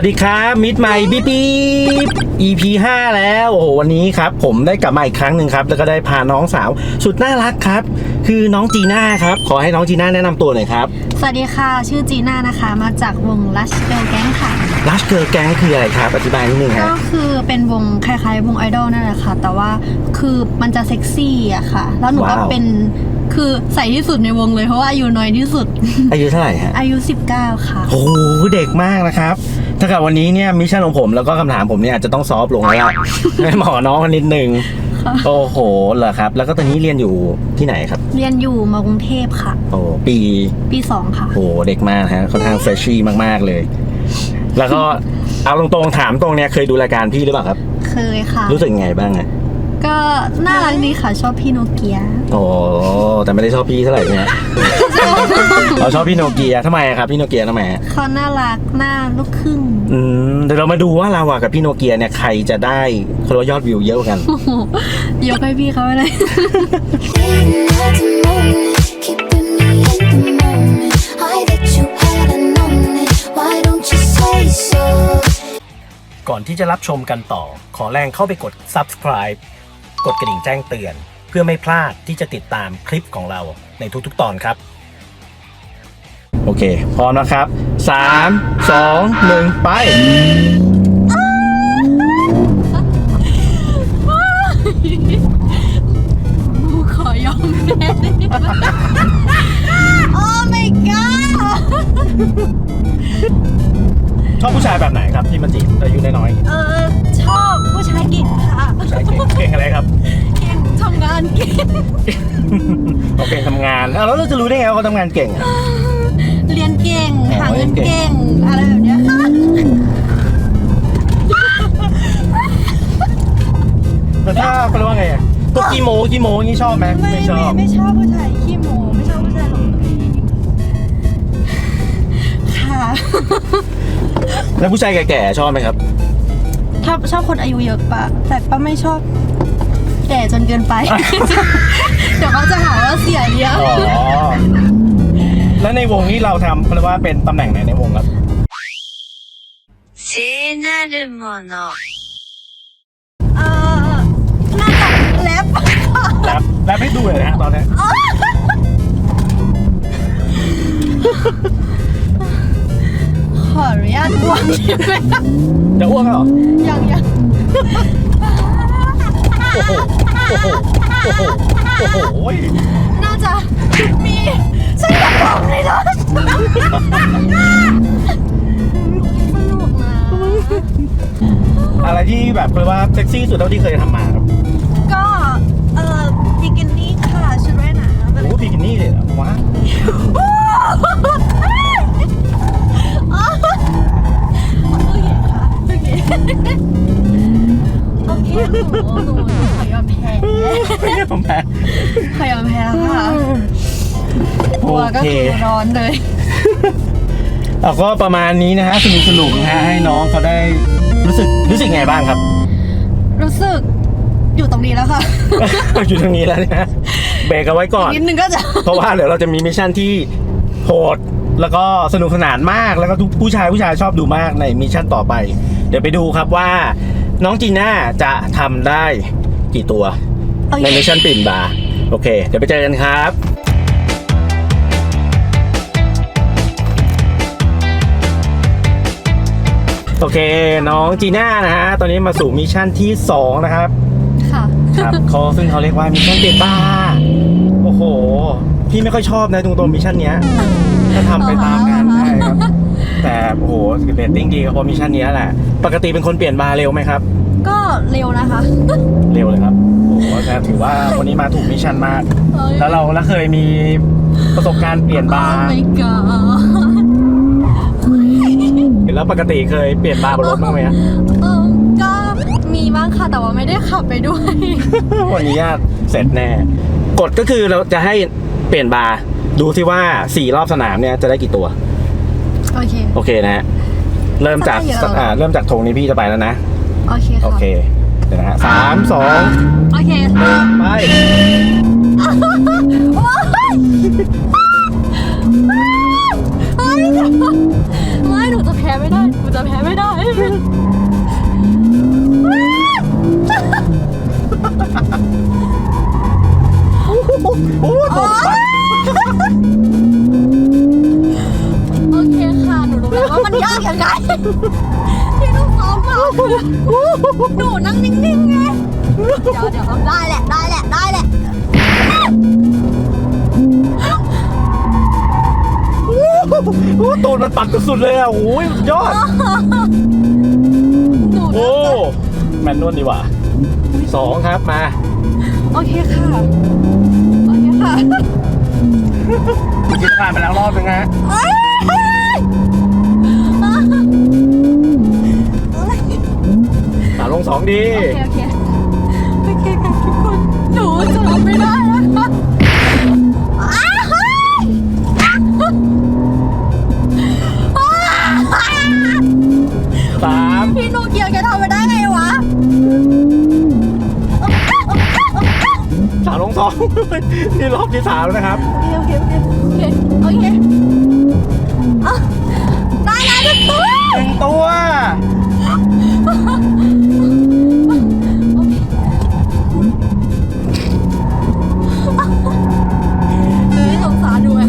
วัสดีครับมิดใหม่บีบี EP 5 แล้วโอ้โหวันนี้ครับ ผมได้กลับมาอีกครั้งหนึ่งครับ แล้วก็ได้พาน้องสาว สุดน่ารักครับ คือน้องจีน่าครับ ขอให้น้องจีน่าแนะนำตัวหน่อยครับสวัสดีค่ะ ชื่อจีน่านะคะ มาจากวง Lush Girl Gang ค่ะลัชเกิร์แก๊งคืออะไรครับ อธิบายนิดนึงคก็รับคือเป็นวงคล้ายๆ วงไอดอลนั่นแหละค่ะ แต่ว่าคือมันจะเซ็กซี่อะค่ะ แล้วหนูก็ว้าว เป็นคือใส่ที่สุดในวงเลยเพราะว่าอายุน้อยที่สุด อายุเท่าไหร่ฮะอายุ 19 ค่ะ โอ้โหเด็กมากนะครับ ถ้าเกิดวันนี้เนี่ยมิชชั่นของผมแล้วก็คำถามผมเนี่ยอาจจะต้องซอฟต์ลงแล้วล่ะให้เหมาะกับน้องกันนิดนึงค่ะโอ้โหเหรอครับ แล้วก็ตอนนี้เรียนอยู่ที่ไหนครับ เรียนอยู่มากรุงเทพค่ะ โอ้ปีปี2ค่ะ โหเด็กมากฮะค่อนข้างเฟรชชี่มากๆเลย แล้วก็เอาตรงๆถามตรงเนี่ยเคยดูรายการพี่หรือเปล่าครับ เคยค่ะ รู้สึกยังไงบ้างอะ ก็น่ารักดีค่ะชอบพี่โนเกียโอ้แต่ไม่ได้ชอบพี่เท่าไหร่เนี่ยเราชอบพี่โนเกียทำไมอะครับพี่โนเกียทำไมอะเขาน่ารักหน้าลูกครึ่งอืมเดี๋ยวเรามาดูว่าเราอะกับพี่โนเกียเนี่ยใครจะได้คนละยอดวิวเยอะกว่ากัน โอ้โหยกให้พี่เขาไปเลย at the moment, keeping me in the moment. I bet you had a moment. Why don't you say so? ก่อนที่จะรับชมกันต่อ ขอแรงเข้าไปกด subscribe กดกระดิ่งแจ้งเตือน เพื่อไม่พลาดที่จะติดตามคลิปของเราในทุกๆตอนครับ โอเค พร้อมนะครับ 3 2 1 ไปขอยอมแม่ได้ไหมโอ้ my god ชอบผู้ชายแบบไหนครับที่มาจีบอายุน้อยเออชอบผู้ชายเก่ง ค่ะๆผู้ชายเก่งเก่งอะไรครับ เก่งทำงานเก่ง เขาเก่งทำงานอ้าวแล้วเราจะรู้ได้ไงว่าเขาทำงานเก่งอะ เรียนเก่ง อ๋อหาเงินเรียนเก่เก่ง ง อะไรแบบเนี้ยค่ะแต่ถ้าเขาเรียกว่าไงอะพวกกีโมกีโมนี่ชอบไหมไม่ไม่ชอบ ไม่ชอบผู้ชายขี้โมไม่ชอบผู้ชายหลงตัวเองค่ะ แล้วผู้ชายแก่ๆชอบไหมครับ ถ้าชอบคนอายุเยอะปะแต่ป้าไม่ชอบแก่จนเกินไป เดี๋ยวเขาจะหาว่าเสียเยอะ อ๋อ แล้วในวงนี้เราทำเขาเรียกว่าเป็นตำแหน่งไหนในวงครับ 聖なるもの เออน่าจะแรป แรปแรปให้ดูเลยนะฮะตอนนี้ ข ออนุญาตอ้วกได้ไหมจะอ้วกแล้วเหรอ ยังยังโอ้โห โอ้โห โอ้โห โอ้โหน่าจะมีฉันจะบอกเลยเหรอสนุกนะอะไรที่แบบเรียกว่าเซ็กซี่สุดเท่าที่เคยทำมาครับก็เออบิกินี่ค่ะชุดว่ายน้ำโอ้โหบิกินี่เลยเหรอว้า โอเคหนูหนูหนูขอยอมแพ้ผมแพ้ขอยอมแพ้แล้วค่ะโอตัวก็เคคือร้อนเลยเอาก็ประมาณนี้นะฮะสนุกสนุกๆนะฮะให้น้องเขาได้รู้สึกรู้สึกไงบ้างครับ รู้สึกอยู่ตรงนี้แล้วค่ะ อยู่ตรงนี้แล้วนะเบรกเอาไว้ก่อนนิดนึงก็จะเพราะว่าเดี๋ยวเราจะมีมิชชั่นที่โหด แล้วก็สนุกสนานมากแล้วก็ทุกผู้ชายผู้ชายชอบดูมากในมิชชั่นต่อไป เดี๋ยวไปดูครับว่า น้องจีน่าจะทำได้กี่ตัวโอเคในมิชชั่นปิ่นบาร์โอเค เดี๋ยวไปเจอกันครับโอเค น้องจีน่านะฮะ ตอนนี้มาสู่มิชชั่นที่ 2 นะครับ ค่ะครับเขาซึ่งเขาเรียกว่ามิชชั่นเด็ดบ้าร์โอ้โห พี่ไม่ค่อยชอบนะตรงตัวมิชชั่นเนี้ยถ้าทำไปตามงานอ๋อใช่ครับ แต่โอ้โหเรตติ้งดีกับเพราะมิชชั่นเนี้ยแหละ ปกติเป็นคนเปลี่ยนบาร์เร็วไหมครับ ก็เร็วนะคะ เร็วเลยครับ โอ้โหแต่ถือว่าวันนี้มาถูกมิชชั่นมาก แล้วเราแล้วเคยมีประสบการณ์เปลี่ยนบาร์ไม่กอแล้วปกติเคยเปลี่ยนบาร์บนรถบ้างไหมฮะเออก็ มีบ้างค่ะ แต่ว่าไม่ได้ขับไปด้วย วันนี้เสร็จแน่ กฎก็คือเราจะให้เปลี่ยนบาร์ดูที่ว่าสี่รอบสนามเนี่ยจะได้กี่ตัว โอเค โอเคนะฮะเริ่มจากถ้าได้เยอะ อ่าเริ่มจากธงนี้พี่จะไปแล้วนะ โอเคโอค่ะเค เดี๋ยวนะฮะสามสองโอเคค่ะไป โอ๊ยเฮ้ยไม่หนูจะแพ้พ้ไม่ได้กูจะแพ้ไม่ได้ โอ้โหโอเคค่ะ หนูรู้แล้วว่ามันยากยังไงที่ต้องซ้อมมาหนูนั่งนิ่งๆไง เดี๋ยวเดี๋ยวได้แหละ ได้แหละ ได้แหละโอ้ตูนมันปัดสุดเลยอะโอ้ยยอด โอ้ แมนนวลดีกว่าสองครับมา โอเคค่ะ คค่ะคิดผ่านไปแล้วรอบนึงฮะเอ้ยสามลงสองดี โอเคโอเคโอเคค่ะทุกคน หนูจะรับไม่ได้ นี่รอบที่สามแล้วนะครับ โอเคโอเคโอเคโอเคอะได้แล้วทุกตัวหนึ่งตัวไม่สงสารด้วย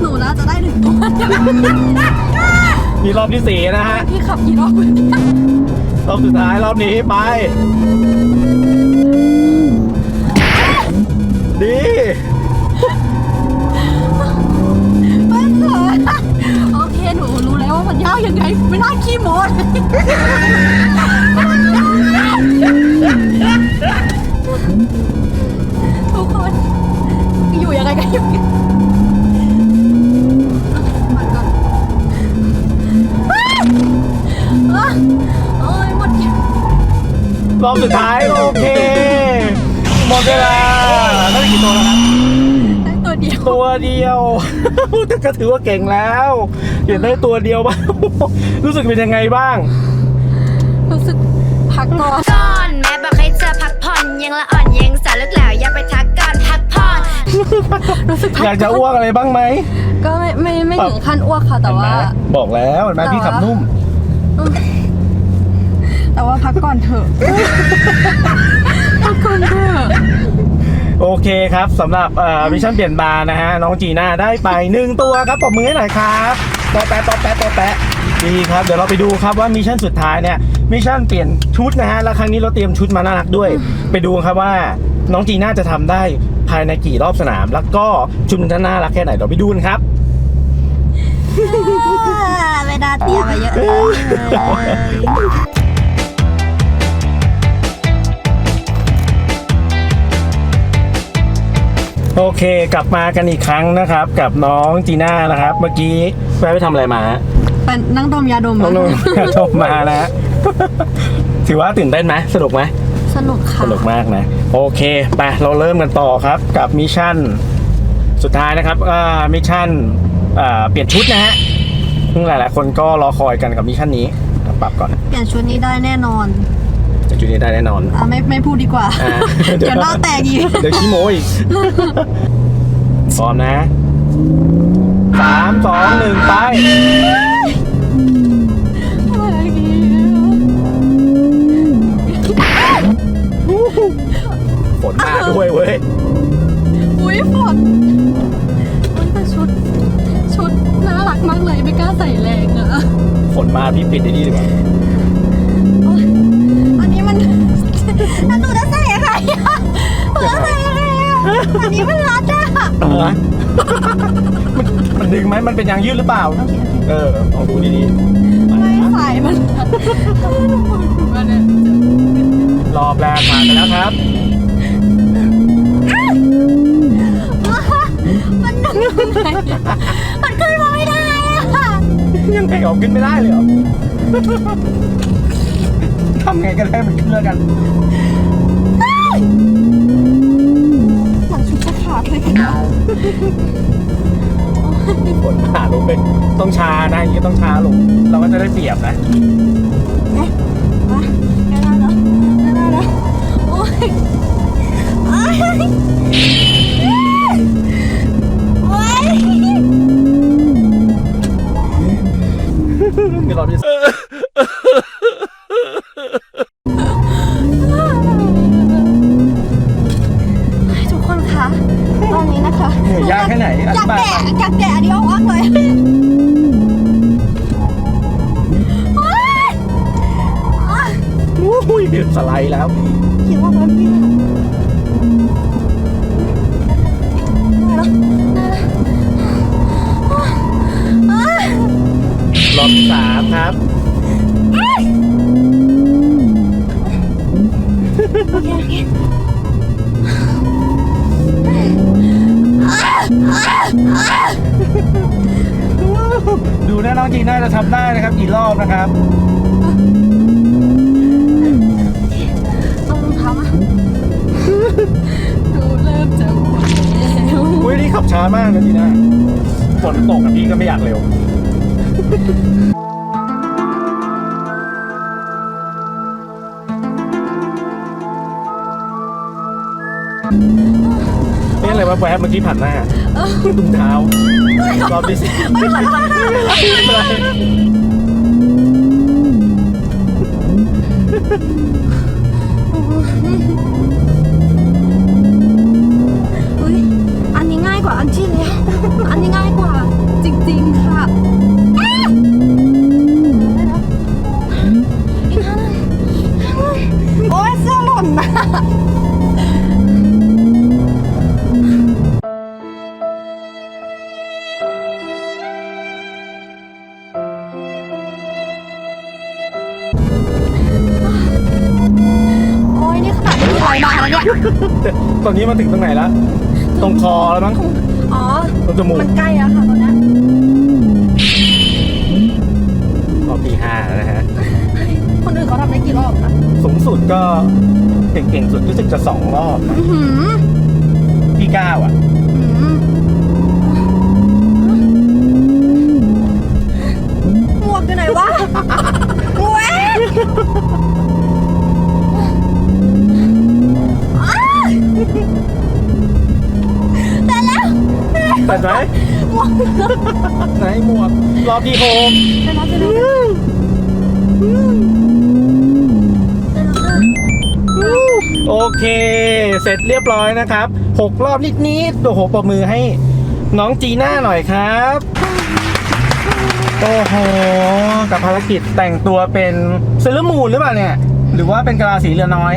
หนูน่าจะได้หนึ่งตัวนี่รอบที่สี่นะฮะ พี่ขับกี่รอบวะเนี่ยรอบสุดท้ายรอบนี้ไป ดีไม่เถอะโอเค หนูรู้แล้วว่ามันยากยังไง ไม่น่าขี้โม้เลยทุกคน อยู่ยังไงกันอยู่กันมาก่อนอะโอ้ยหมดรอบสุดท้าย โอเค หมดเวลาได้ กี่ตัวแล้วครับได้ตัวเดียวตัวเดียวแต่ก็ถือว่าเก่งแล้วเห็นได้ตัวเดียวบ้างรู้สึกเป็นยังไงบ้าง รู้สึกพักก่อนก่อนแม่บอกให้เธอพักผ่อนยังละอ่อนยังสาวลึกแล้วอย่าไปทักก่อนพักผ่อนรู้สึกพักอยากจะอ้วกอะไรบ้างไหมก็ไม่ไม่ไม่ถึงขั้นอ้วกค่ะแต่ว่าเห็นไหมบอกแล้วเห็นไหมแต่ว่าพี่ขับนุ่ม แต่ว่าพักก่อนเถอะพักก่อนเถอะ โอเคครับสำหรับมิชชั่นเปลี่ยนบาร์นะฮะน้องจีน่าได้ไปหนึ่งตัวครับปรบมือให้หน่อยครับปอแปะปอแปะปอแปะดีครับเดี๋ยวเราไปดูครับว่ามิชชั่นสุดท้ายเนี่ยมิชชั่นเปลี่ยนชุดนะฮะแล้วครั้งนี้เราเตรียมชุดมาน่ารักด้วย ไปดูครับว่าน้องจีน่าจะทำได้ภายในกี่รอบสนาม แล้วก็ชุดมันจะน่ารักแค่ไหนเดี๋ยวไปดูกันครับไม่ได้เตรียมมาเยอะเลย โอเคกลับมากันอีกครั้งนะครับ กับน้องจีน่านะครับ เมื่อกี้แม่ไปทำอะไรมาฮะเป็นนั่งดมยาดมน้องนุ่มชมมานะฮะ ถือว่าตื่นเต้นไหมสนุกไหมสนุกค่ะ สนุกมากนะ โอเคไปเราเริ่มกันต่อครับกับมิชชั่น สุดท้ายนะครับอ่ามิชชั่นอ่าเปลี่ยนชุดนะฮะซึ่งหลายๆคนก็รอคอยกันกับมิชชั่นนี้ปรับก่อน เปลี่ยนชุดนี้ได้แน่นอน จะชุดนี้ได้แน่นอนอะไม่ไม่พูดดีกว่า อ่าเดี๋ยวหน้าแตกอีก เดี๋ยวขี้โม้อีกพร้อมนะสามสองหนึ่งไปอะไรอีกฝนมาด้วยเว้ย อุ้ยฝนมันแต่ชุด ชุดน่ารักมากเลยไม่กล้าใส่แรงอะฝนมาพี่ปิดไอ้นี่ดีกว่า อันหนูจะใส่ยังไงอะหนูจะใส่ยังไงอะอันนี้มันรัดอะอะไรมันมันดึงไหมมันเป็นยางยืดหรือเปล่าโอเคโอเคเออลองดูดีๆไปไม่นะใส่มันรัดหนูปวดหัวเนี่ยรอบแรกผ่านไปแล้วครับ มันดึงยังไงอะมันขึ้นมาไม่ได้อะยังไงออกขึ้นไม่ได้เลยเหรอ ทำไงก็ได้มันขึ้นแล้วกันหลังชุดจะขาดเลยค่ะฝนผ่าลงไปต้องช้านะอย่างนี้ต้องช้าลง เราก็จะได้เปรียบนะมาได้แล้วได้แล้วโอ้ยโอ้ยโอ้ยมีรอบที่สองทุ อบสามครับ โอเคโอเคดูนะน้องจีน่าจะทำได้นะครับกี่รอบนะครับ เอารองเท้ามาดูเริ่มจะปวดแล้ว อุ้ยนี่ขับช้ามากนะจีน่าฝนตกอะพี่ก็ไม่อยากเร็ว นี่อะไรวะแวบเมื่อกี้ผ่านหน้าตุ้งเท้ารอบที่สี่ไม่เป็นไรอุ้ยอันนี้ง่ายกว่าอันที่แล้ว อันนี้ง่ายกว่าจริงๆค่ะอะ ตอนนี้มาถึงตรงไหนแล้ว ตรงคอแล้วมั้ง อ๋อ ตรงจมูก มันใกล้แล้วค่ะตอนนี้รอบที่ห้าแล้วนะฮะ คนอื่นเขาทำได้กี่รอบคะสูงสุดก็เก่งๆสุดรู้สึกจะสองรอบนะอื้อหือที่เก้าอะ ไหนหมวกไหนหมวกรอบที่หกแต่แล้วแต่แล้วแต่แล้วค่ะโอเค เสร็จเรียบร้อยนะครับหกรอบนิดๆโอ้โหปรบมือให้น้องจีน่าหน่อยครับ โอ้โห กับภารกิจแต่งตัวเป็นเซเลมูนหรือเปล่าเนี่ย หรือว่าเป็นกะลาสีเรือน้อย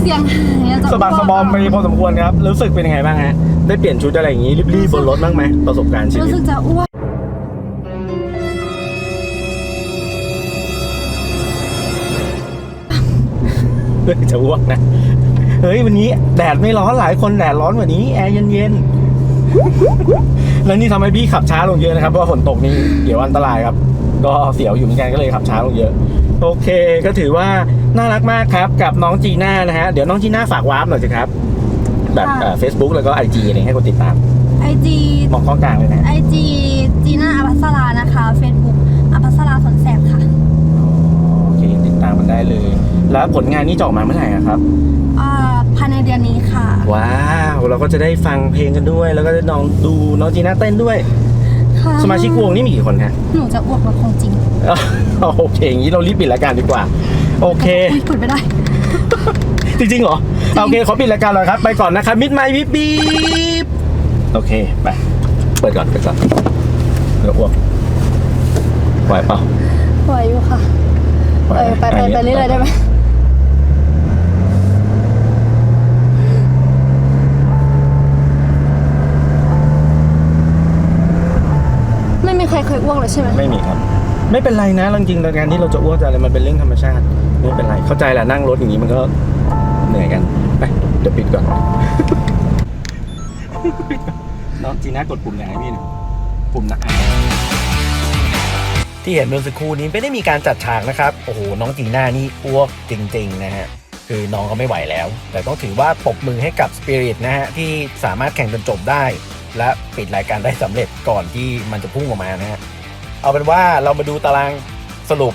เสียงหายอะจะสะบักสะบอมไปพอสมควรครับ รู้สึกเป็นยังไงบ้างฮะ ได้เปลี่ยนชุดอะไรอย่างนี้รีบๆบนรถบ้างไหมประสบการณ์ชีรู้วิต สึกจะอ้วนเพื่อจะอ้วกนะ เฮ้ย วันนี้แดดไม่ร้อนหลายคนแดดร้อนกว่านี้ แอร์เย็นๆ แล้วนี่ทำให้พี่ขับช้าลงเยอะนะครับ เพราะว่าฝนตกนี่เดี๋ยวอันตรายครับ ก็เสียวอยู่เหมือนกันก็เลยขับช้าลงเยอะ โอเค ก็ถือว่า น่ารักมากครับกับน้องจีน่านะฮะ เดี๋ยวน้องจีน่าฝากวาร์ปหน่อยสิครับ แบบเฟซบุ๊กแล้วก็ไอจีอะไรให้คนติดตาม ไอจีมองข้องกลางเลยนะไอจีจีน่าอภัสรานะคะเฟซบุ๊กอภัสราสนแสบค่ะโอเคติดตามมันได้เลย แล้วผลงานนี้จะออกมาเมื่อไหร่อะครับ อ่าภายในเดือนนี้ค่ะ ว้าวเราก็จะได้ฟังเพลงกันด้วย แล้วก็ได้น้องดูน้องจีน่าเต้นด้วย ค่ะสมาชิกวงนี่มีกี่คนฮะ หนูจะอ้วกแบบของจริง โอเคอย่างนี้เรารีบปิดรายการดีกว่า โอเค อุ้ยเปิดไม่ได้ จริงๆเหรอ โอเค ขอปิดรายการเลยครับ ไปก่อนนะครับ มิดไมค์วิบบีบโอเค ไป เปิดก่อน เปิดก่อนเดี๋ยวอ้วกไหวเปล่าไหวอยู่ค่ะไหวเออ ไปไปไปเรื่อยๆได้ไหมไม่มีใครเคยอ้วกเลยใช่ไหม ไม่มีครับ ไม่เป็นไรนะจริงๆรายการที่เราจะอ้วกจะอะไรมันเป็นเรื่องธรรมชาติ ไม่เป็นไรเข้าใจแหละนั่งรถอย่างนี้มันก็เหนื่อยกันไปเดี๋ยวปิดก่อนน้องจีน่ากดปุ่มไหนพี่หน่ยปุ่มนะที่เห็นเมื่อสักครู่นี้ไม่ได้มีการจัดฉากนะครับ โอ้โห น้องจีน่านี่อ้วกจริง ๆ นะฮะ คือน้องก็ไม่ไหวแล้ว แต่ต้องถือว่าปรบมือให้กับสปิริตนะฮะ ที่สามารถแข่งจนจบได้ และปิดรายการได้สำเร็จก่อนที่มันจะพุ่งออกมานะฮะ เอาเป็นว่าเรามาดูตารางสรุป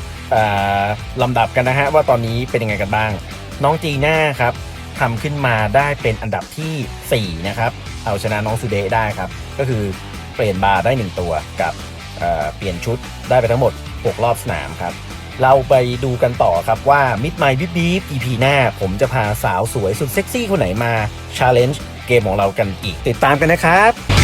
ลำดับกันนะฮะว่าตอนนี้เป็นยังไงกันบ้าง น้องจีน่าครับทำขึ้นมาได้เป็นอันดับทีสี่4 นะครับ เอาชนะน้องซูเดได้ครับ ก็คือเปลี่ยนบาร์ได้ 1 ตัวกับเเปลี่ยนชุดได้ไปทั้งหมด 6 รอบสนามครับ เราไปดูกันต่อครับว่ามิดไม b ิบบีบ EP หน้า ผมจะพาสาวสวยสุดเซ็กซี่คนไหนมาชาเลนจ์เกมของเรากันอีก ติดตามกันนะครับ